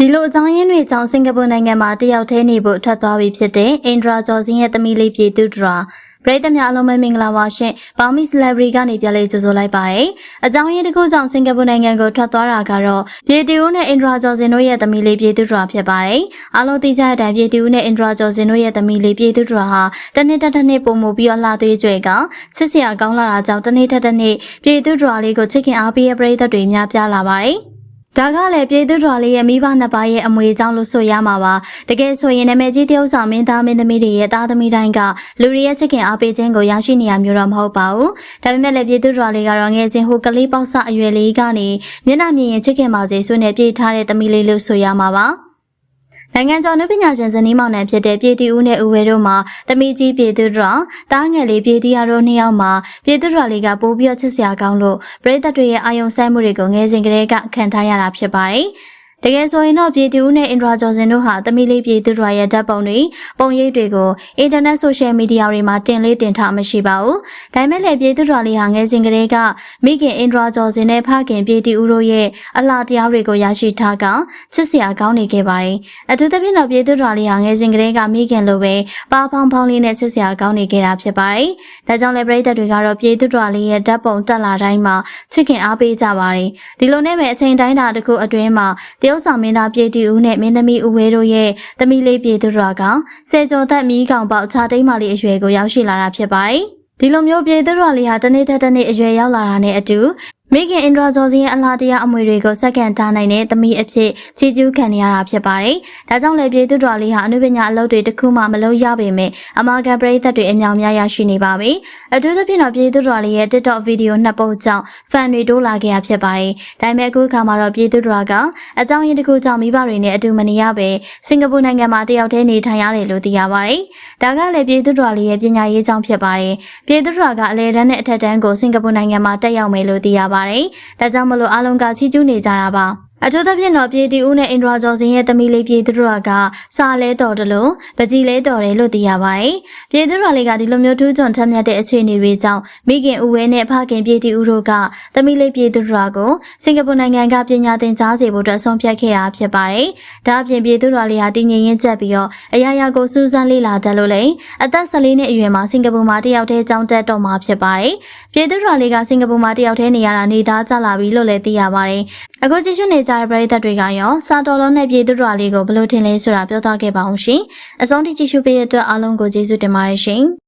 ဒီလိုအကြောင်းရင်းတွေကြောင့်စင်ကာပူနိုင်ငံမှာတယောက်တည်းနေဖို့ထွက်သွားပြီဖြစ်တဲ့အင်ဒရာဂျော်စင်းရဲ့သမီးလေးပြည်သူဒရာပရိသတ်များအားလုံးပဲမင်္ဂလာပါရှင်။ဘောင်မီဆလဘရီကနေပြန်လေးကြိုဆိုလိုက်ပါရစေ။အကြောင်းရင်းတစ်ခုကြောင့်စင်ကာပူနိုင်ငံကိုထွက်သွားတာကတော့ပြည်သူဦးနဲ့အင်ဒရာဂျော်စင်တို့ရဲ့သမီးလေးပြည်သူဒရာဖြစ်ပါတယ်။အားလုံးသိကြတဲ့အတိုင်းပြည်သူဦးနဲ့အင်ဒရာဂျော်စင်တို့ရဲ့သမီးလေးပြည်သူဒရာဟာတနေ့တစ်တစ်နေ့ပုံမှုပြီးတော့လှသွေးကြွယ်ကချစ်စရာကောင်းလာတာကြောင့်တနေ့တစ်တစ်နေ့ပြည်သူဒရာလေးကိုချစ်ခင်အားပေးတဲ့ပရိသတ်တွေများပြားလာပါတယ်။ ဒါကလည်းပြည်သူတော်လေးရဲ့မိဘနှစ်ပါးရဲ့အမွေအကြောင်းလို့ဆိုရမှာပါတကယ်ဆိုရင်နာမည်ကြီးတယောက်ဆောင်မင်းသားမင်းသမီးတွေရဲ့သားသမီးတိုင်းကလူတွေရဲ့ချစ်ခင်အားပေးခြင်းကိုရရှိနေရမျိုးတော့မဟုတ်ပါဘူးဒါပေမဲ့လည်းပြည်သူတော်လေးကတော့ငယ်စဉ်ဟိုကလေးပေါက်ဆအရွယ်လေးကနေမျက်နှာမြင်ရင်ချစ်ခင်ပါစေဆိုနဲ့ပြေးထားတဲ့သမီးလေးလို့ဆိုရမှာပါ နိုင်ငံကျော်နှုပညာရှင်ဇနီးမောင်နှံဖြစ်တဲ့ပြည်တီဦးနဲ့ဦးဝဲတို့မှာတမီကြီးပြည်သူတော်တားငယ်လေးပြည်တီရတို့နှစ်ယောက်မှာပြည်သူတော်လေးကပိုးပြီးတော့ချစ်စရာကောင်းလို့ပရိသတ်တွေရဲ့အာယုံဆိုင်မှုတွေကိုငယ်စဉ်ကတည်းကခံထားရတာဖြစ်ပါတယ်။ တကယ်ဆိုရင်တော့ပြည်သူဦးနဲ့အင်ဒရာဂျော်စင်တို့ဟာတမီလေးပြည်သူတော်ရဲ့ဓာတ်ပုံတွေပုံရိပ်တွေကိုအင်တာနက်ဆိုရှယ်မီဒီယာတွေမှာတင်လေးတင်ထားမရှိပါဘူး။ဒါပေမဲ့လည်းပြည်သူတော်လေးဟာငယ်စဉ်ကတည်းကမိခင်အင်ဒရာဂျော်စင်နဲ့ဖခင်ပြည်သူဦးတို့ရဲ့အလားတရားတွေကိုရရှိထားကချစ်စရာကောင်းနေခဲ့ပါတယ်။အထူးသဖြင့်တော့ပြည်သူတော်လေးဟာငယ်စဉ်ကတည်းကမိခင်လိုပဲပါဖောင်းဖောင်းလေးနဲ့ချစ်စရာကောင်းနေခဲ့တာဖြစ်ပါတယ်။ဒါကြောင့်လည်းပြည်သူတွေကတော့ပြည်သူတော်လေးရဲ့ဓာတ်ပုံတက်လာတိုင်းမှာချစ်ခင်အားပေးကြပါတယ်။ဒီလိုနဲ့ပဲအချိန်တိုင်းတာတစ်ခုအတွင်းမှာတရုတ်ဆောင်မင်းသားပြည်တီဦးနဲ့မင်းသမီးဦးဝဲတို့ရဲ့သမီးလေးပြည်သူတော်ကဆယ်ကျော်သက်မီးကောင်ပေါက်ခြားသိမ်းမလေးအရွယ်ကိုရောက်ရှိလာတာဖြစ်ပါတယ်။ဒီလိုမျိုးပြည်သူတော်လေးဟာတနေ့တစ်တစ်နေ့အရွယ်ရောက်လာတာနဲ့အတူ မိခင်အင်ဒရာဂျော်စင်ရဲ့အလားတရားအမွေတွေကိုစက္ကန့်ထားနိုင်တဲ့သမီးအဖြစ်ချီးကျူးခံနေရတာဖြစ်ပါတယ်။ဒါကြောင့်လည်းပြည်သူတော်လေးဟာအနုပညာအလုပ်တွေတစ်ခုမှမလုပ်ရပေမဲ့အမာခံပရိသတ်တွေအမြောင်များရရှိနေပါပြီ။အထူးသဖြင့်တော့ပြည်သူတော်လေးရဲ့ TikTok ဗီဒီယိုနှစ်ပုတ်ကြောင့်ဖန်တွေတိုးလာခဲ့ရဖြစ်ပါတယ်။ဒါပေမဲ့အခုအခါမှာတော့ပြည်သူတော်ကအကြောင်းရင်းတစ်ခုကြောင့်မိဘတွေနဲ့အတူမနေရပဲစင်ကာပူနိုင်ငံမှာတယောက်တည်းနေထိုင်ရတယ်လို့သိရပါတယ်။ဒါကလည်းပြည်သူတော်လေးရဲ့ပညာရေးကြောင့်ဖြစ်ပါတယ်။ပြည်သူတော်ကအလဲတန်းနဲ့အထက်တန်းကိုစင်ကာပူနိုင်ငံမှာတက်ရောက်မယ်လို့သိရပါတယ်။ဒါကြောင့်မလို့အားလုံးကချီးကျူးနေကြတာပါ။ အထူးသဖြင့်တော့ပြည်တီဦးနဲ့အင်ဒရာဂျော်စင်ရဲ့သမီးလေးပြည်သူတို့ကစာလဲတော်တယ်လို့ပကြီးလဲတော်တယ်လို့သိရပါတယ်။ပြည်သူတို့လေးကဒီလိုမျိုးထူးချွန်ထက်မြက်တဲ့အခြေအနေတွေကြောင့်မိခင်ဦးဝဲနဲ့ဖခင်ပြည်တီဦးတို့ကသမီးလေးပြည်သူတို့ကိုစင်ကာပူနိုင်ငံကပညာသင်ကြားစေဖို့အတွက်ဆုံးဖြတ်ခဲ့တာဖြစ်ပါတယ်။ဒါအပြင်ပြည်သူတို့လေးဟာတည်ငြိမ်ရင်းချက်ပြီးတော့အရာရာကိုစူးစမ်းလေ့လာတတ်လို့လေအသက်14နှစ်အရွယ်မှာစင်ကာပူမှာတယောက်တည်းကျောင်းတက်တော့မှာဖြစ်ပါတယ်။ပြည်သူတို့လေးကစင်ကာပူမှာတယောက်တည်းနေရတာနေသားကြလာပြီလို့လည်းသိရပါတယ်။ အခုကြည့်ရှုနေကြတဲ့ပရိသတ်တွေကရောစာတော်လုံးနဲ့ပြည်သူတော်လေးကိုဘယ်လိုထင်လဲဆိုတာပြောသွားခဲ့ပါအောင်ရှင်။အဆုံးထိကြည့်ရှုပေးတဲ့အတွက်အားလုံးကိုကျေးဇူးတင်ပါတယ်ရှင်။